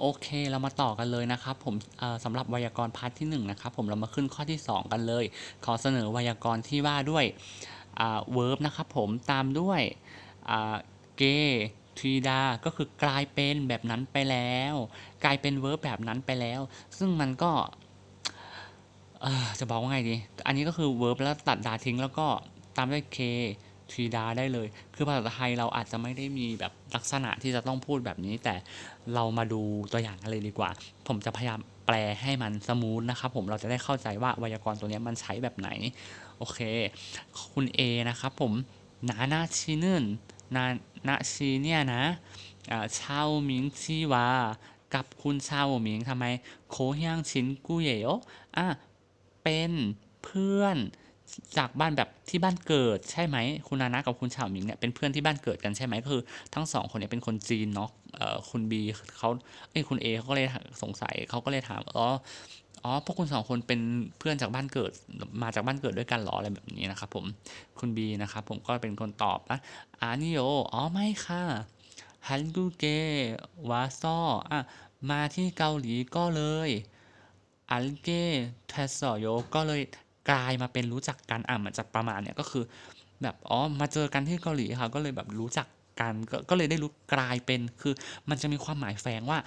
โอเคเรามาต่อกันเลยนะครับผมสำหรับไวยากรณ์พาร์ทที่ 1 นะครับผมเรามาขึ้นข้อที่ 2 กันเลย ขอเสนอไวยากรณ์ที่ว่าด้วยอ่า verb นะครับผมตามด้วยเกทีดา ก็คือกลายเป็นแบบนั้นไปแล้ว กลายเป็น verb แบบนั้นไปแล้ว ซึ่งมันก็จะบอกว่าไงดี อันนี้ก็คือ verb แล้วตัดดาทิ้งแล้วก็ตามด้วย k ทีดาได้เลย คือภาษาไทยเราอาจจะไม่ได้มีแบบลักษณะที่จะต้องพูดแบบนี้ แต่เรามาดูตัวอย่างกันเลยดีกว่า ผมจะพยายามแปลให้มันสมูทนะครับผมเราจะได้เข้าใจว่าไวยากรณ์ตัวนี้มันใช้แบบไหน โอเค คุณ A นะครับผมนานาชินึนนานาชีเนี่ยนะอ่าชาวหมิงชีวากับคุณชาวหมิงทำไมโคฮยงชินกุเยโออะเป็นเพื่อน จากบ้านแบบที่บ้านเกิดใช่ไหมคุณนานะกับคุณชาวหมิงเนี่ยเป็นเพื่อนที่บ้านเกิดกันใช่ไหมก็คือทั้งสองคนเนี่ยเป็นคนจีนเนาะคุณ B เขาเอ้ยคุณ A เขาก็เลยสงสัยเขาก็เลยถามอ๋ออ๋อพวกคุณสองคนเป็นเพื่อนจากบ้านเกิดมาจากบ้านเกิดด้วยกันเหรออะไรแบบนี้นะครับผมคุณบีนะครับผมก็เป็นคนตอบนะอานิโยอ๋อไม่ค่ะฮันกูเกวาซออะมาที่เกาหลีก็เลยอัลเกเทสโยก็เลย กลายมาเป็นรู้จักกันอะมันจะประมาณเนี่ยก็คือ แบบอ๋อมาเจอกันที่เกาหลีค่ะก็เลยแบบรู้จักกันก็ก็เลยได้รู้กลายเป็นคือมันจะมีความหมายแฝงว่า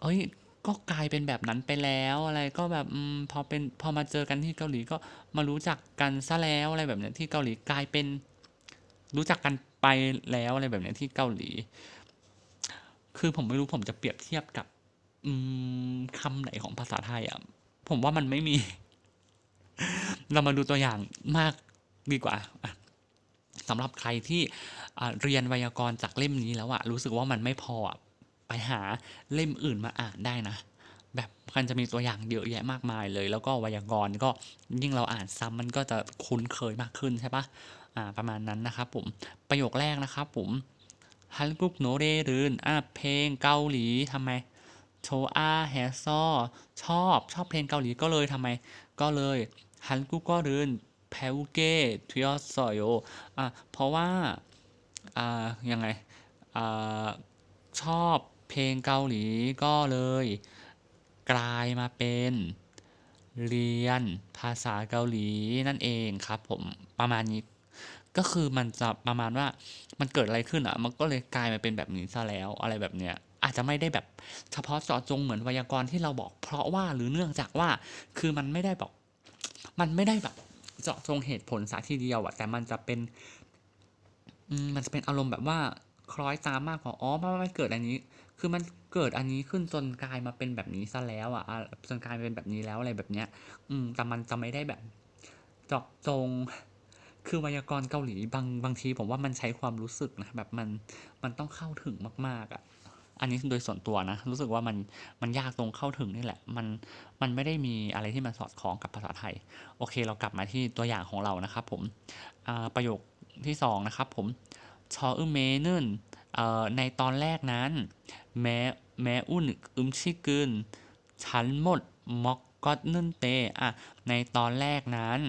เอ้ยก็กลายเป็นแบบนั้นไปแล้วอะไรก็แบบอพอเป็นพอมาเจอกันที่เกาหลีก็มารู้จักกันซะแล้วอะไรแบบนี้ที่เกาหลีกลายเป็น รู้จักกันไปแล้วอะไรแบบนี้ที่เกาหลี คือผมไม่รู้ผมจะเปรียบเทียบกับอืมคำไหนของภาษาไทยอะผมว่ามันไม่มี เรามาดูตัวอย่างมากดีกว่าสำหรับใครที่เรียนไวยากรณ์จากเล่มนี้แล้วอะรู้สึกว่ามันไม่พอไปหาเล่มอื่นมาอ่านได้นะ แบบมันจะมีตัวอย่างเยอะแยะมากมายเลย แล้วก็ไวยากรณ์ก็ยิ่งเราอ่านซ้ำมันก็จะคุ้นเคยมากขึ้นใช่ปะอ่าประมาณนั้นนะครับผมประโยคแรกนะครับผมฮันกุกโนเรรืนอะเพลงเกาหลีทำไมโชอาแฮซอชอบชอบเพลงเกาหลีก็เลยทำไม ก็เลย ฮันกุกก็รืนแพวเกทุยอสโยอะเพราะว่าอ่ายังไงอ่าชอบเพลงเกาหลีก็เลย กลายมาเป็น เรียนภาษาเกาหลีนั่นเองครับผมประมาณนี้ก็คือมันจะประมาณว่ามันเกิดอะไรขึ้นอะ มันก็เลยกลายมาเป็นแบบนี้ซะแล้วอะไรแบบเนี้ยอาจจะไม่ได้แบบเฉพาะเจาะจงเหมือนไวยากรณ์ที่เราบอกเพราะว่าหรือเนื่องจากว่าคือมันไม่ได้บอก มันไม่ได้แบบเจาะจงเหตุผลสาทีเดียวอะแต่มันจะเป็นมันจะเป็นอารมณ์แบบว่าคล้อยตามมากกว่าอ๋อมันมันเกิดอันนี้ คือมันเกิดอันนี้ขึ้นจนกลายมาเป็นแบบนี้ซะแล้วอะจนกลายเป็นแบบนี้แล้วอะไรแบบเนี้ย อืม แต่มันจะไม่ได้แบบเจาะจง คือไวยากรณ์เกาหลีบางบางทีผมว่ามันใช้ความรู้สึกนะแบบมันมันต้องเข้าถึงมาก ๆอะ อันนี้โดยส่วนตัวนะ รู้สึกว่ามันมันยากตรงเข้าถึงนี่แหละ มันมันไม่ได้มีอะไรที่มันสอดคล้องกับภาษาไทย โอเค เรากลับมาที่ตัวอย่างของเรานะครับผมประโยคที่สองนะครับผมชออึเมนึนเอ่อในตอนแรกนั้น แม้แม้อุ่นอึมชิกึนฉันหมดมอกก็นึนเตอะในตอนแรกนั้น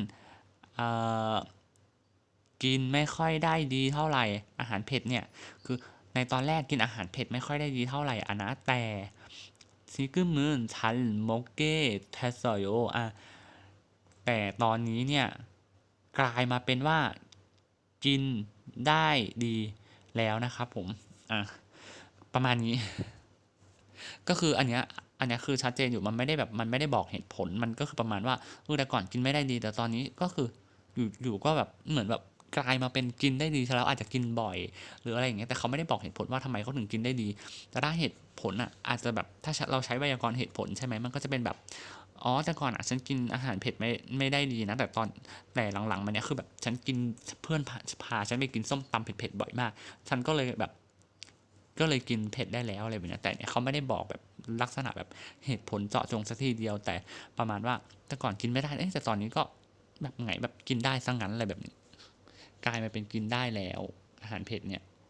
กินไม่ค่อยได้ดีเท่าไหร่อาหารเผ็ดเนี่ยคือ ในตอนแรกกินอาหารเผ็ดไม่ค่อยได้ดีเท่าไหร่อะนะแต่ซิกึมึนฉันโมเกเทสโยอะแต่ตอนนี้เนี่ย กลายมาเป็นว่ากินได้ดีแล้วนะครับผม อะ ประมาณนี้ ก็คืออันเนี้ย อันเนี้ยคือชัดเจนอยู่ มันไม่ได้แบบ มันไม่ได้บอกเหตุผล มันก็คือประมาณว่าเออแต่ก่อนกินไม่ได้ดี แต่ตอนนี้ก็คืออยู่อยู่ก็แบบ เหมือนแบบ กลายมาเป็นกินได้ดีซะแล้วอาจจะกินบ่อย หรืออะไรอย่างเงี้ยแต่เขาไม่ได้บอกเหตุผลว่าทำไมเขาถึงกินได้ดี แต่ถ้าเหตุผลอะอาจจะแบบถ้าเราใช้ไวยากรณ์เหตุผลใช่ไหมมันก็จะเป็นแบบอ๋อแต่ก่อนอะฉันกินอาหารเผ็ดไม่ไม่ได้ดีนะแต่ตอนแต่หลังๆมาเนี้ยคือแบบฉันกินเพื่อนพาพาฉันไปกินส้มตำเผ็ดๆบ่อยมาก ฉันก็เลยแบบก็เลยกินเผ็ดได้แล้วอะไรแบบเนี้ยแต่เนี่ยเขาไม่ได้บอกแบบลักษณะแบบเหตุผลเจาะจงสักทีเดียวแต่ประมาณว่าแต่ก่อนกินไม่ได้เอ๊ะแต่ตอนนี้ก็แบบไงแบบกินได้ซะงั้นอะไรแบบนี้ กลายมาเป็นกินได้แล้ว อาหารเผ็ดเนี่ย